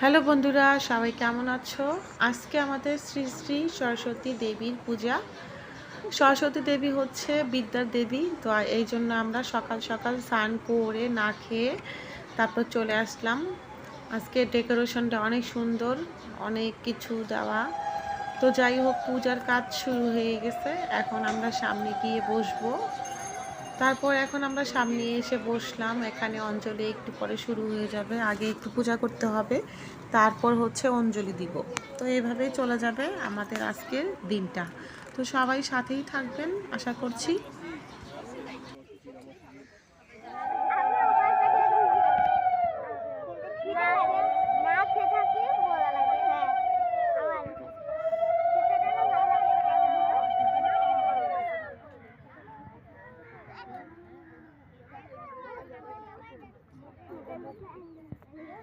Hello বন্ধুরা, সবাই কেমন আছো? আজকে আমাদের শ্রী শ্রী সরস্বতী দেবীর পূজা। সরস্বতী দেবী হচ্ছে বিদ্যার দেবী, তো এই জন্য আমরা সকাল সকাল স্নান করে না খেয়ে তারপর চলে আসলাম। আজকে ডেকোরেশনটা অনেক সুন্দর, অনেক কিছু দেওয়া। তো যাই হোক, পূজার কাজ শুরু হয়ে গেছে। এখন আমরা সামনে গিয়ে বসবো। তারপর এখন আমরা সামনে এসে বসলাম। এখানে অঞ্জলি একটু পরে শুরু হয়ে যাবে। আগে একটু পূজা করতে হবে। তারপর হচ্ছে অঞ্জলি দিব। তো এভাবেই চলে যাবে আমাদের আজকের দিনটা। তো সবাই সাথেই থাকবেন। আশা করছি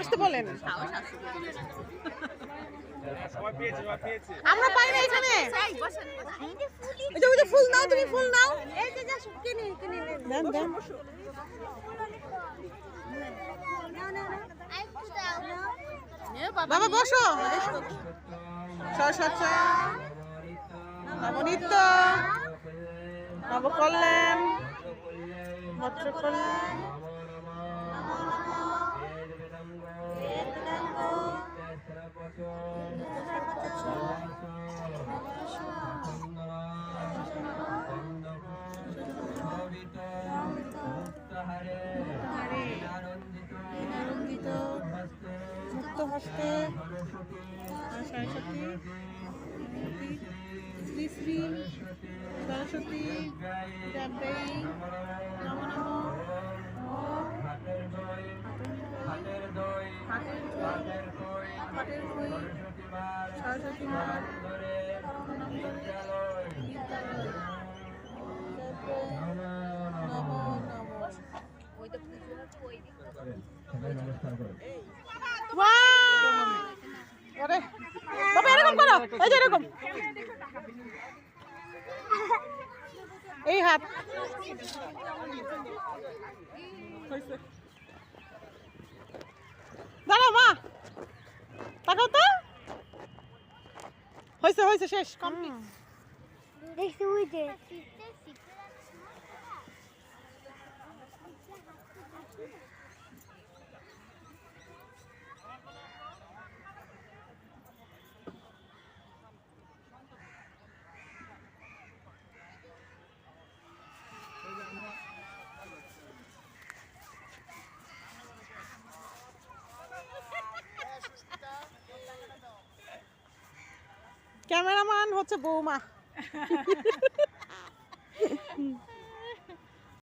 আসতে বলেন। আমরা পাই না এখানে। ফুল নাও তুমি ফুল নাও। এই যে যা কিনে কিনে নে দেন দেন না না না আইকু দাও বাবা বসো। নবনিত্য নবকল্যাণ ভদ্রকল্যাণ। মুক্ত হস্তে সরস্বতী শ্রী শ্রী সরস্বতী হাতের দই সরস্বতী মা নম নম বাবা এরকম করো এই যে এই হাত হয়েছে। দাঁড়াও মা তাকাও তো হয়েছে হয়েছে শেষ কমপ্লিট দেখছি ওই যে। ক্যামেরাম্যান হচ্ছে বৌমা।